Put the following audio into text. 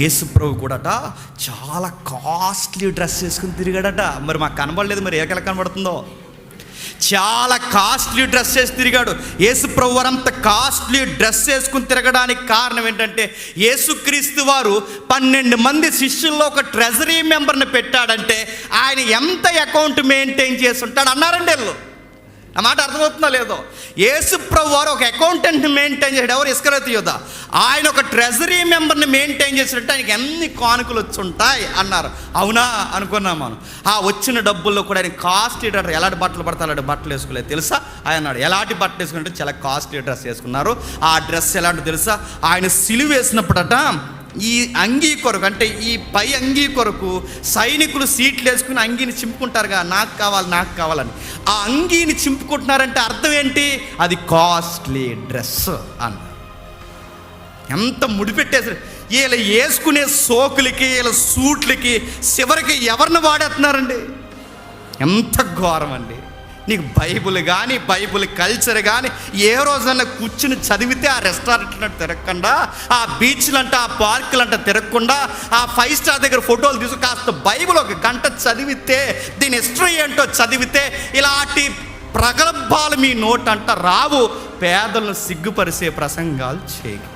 యేసుప్రభు కూడాట చాలా costly dress వేసుకుని తిరిగాడట. మరి మాకు కనబడలేదు మరి ఏకల కనబడుతుందో? చాలా కాస్ట్లీ డ్రెస్ వేసి తిరిగాడు. యేసుప్రభు వారు అంత కాస్ట్లీ డ్రెస్ వేసుకుని తిరగడానికి కారణం ఏంటంటే యేసుక్రీస్తు వారు పన్నెండు మంది శిష్యుల్లో ఒక ట్రెజరీ మెంబర్ని పెట్టాడంటే ఆయన ఎంత అకౌంట్ మెయింటైన్ చేసి ఉంటాడు అన్నారండి వీళ్ళు. ఆ మాట అర్థమవుతుందో లేదో? యేసుప్రభు వారు ఒక అకౌంటెంట్ని మెయింటైన్ చేశాడు. ఎవరు? ఇస్కరతి యోధ. ఆయన ఒక ట్రెజరీ మెంబర్ని మెయింటైన్ చేసినట్టు ఆయనకి ఎన్ని కానుకలు వచ్చి ఉంటాయి అన్నారు. అవునా? అనుకున్నాం మనం. ఆ వచ్చిన డబ్బుల్లో కూడా ఆయన కాస్ట్లీ డ్రెస్ ఎలాంటి బట్టలు పడతారు అలాంటి బట్టలు వేసుకోలేదు. తెలుసా? ఆయన అన్నాడు ఎలాంటి బట్టలు వేసుకుంటే చాలా కాస్ట్లీ డ్రెస్ వేసుకున్నారు. ఆ డ్రెస్ ఎలాంటి తెలుసా? ఆయన సిలువ వేసినప్పుడట ఈ అంగీ కొరకు అంటే ఈ పై అంగీ కొరకు సైనికులు సీట్లు వేసుకుని అంగీని చింపుకుంటారుగా నాకు కావాలి నాకు కావాలని. ఆ అంగీని చింపుకుంటున్నారంటే అర్థం ఏంటి? అది కాస్ట్లీ డ్రెస్ అన్న. ఎంత ముడిపెట్టేసారు వీళ్ళ వేసుకునే సోకులకి వీళ్ళ సూట్లకి చివరికి ఎవరిని వాడేస్తున్నారండి? ఎంత ఘోరం అండి. నీకు బైబుల్ కానీ బైబుల్ కల్చర్ కానీ ఏ రోజన్నా కూర్చుని చదివితే ఆ రెస్టారెంట్ తిరగకుండా ఆ బీచ్లంట ఆ పార్కులంట తిరగకుండా ఆ ఫైవ్ స్టార్ దగ్గర ఫోటోలు తీసుకు కాస్త బైబుల్ ఒక గంట చదివితే దీని హిస్టరీ ఏంటో చదివితే ఇలాంటి ప్రగల్భాలు మీ నోటంట అంట రావు. పేదలను సిగ్గుపరిచే ప్రసంగాలు చేయకు.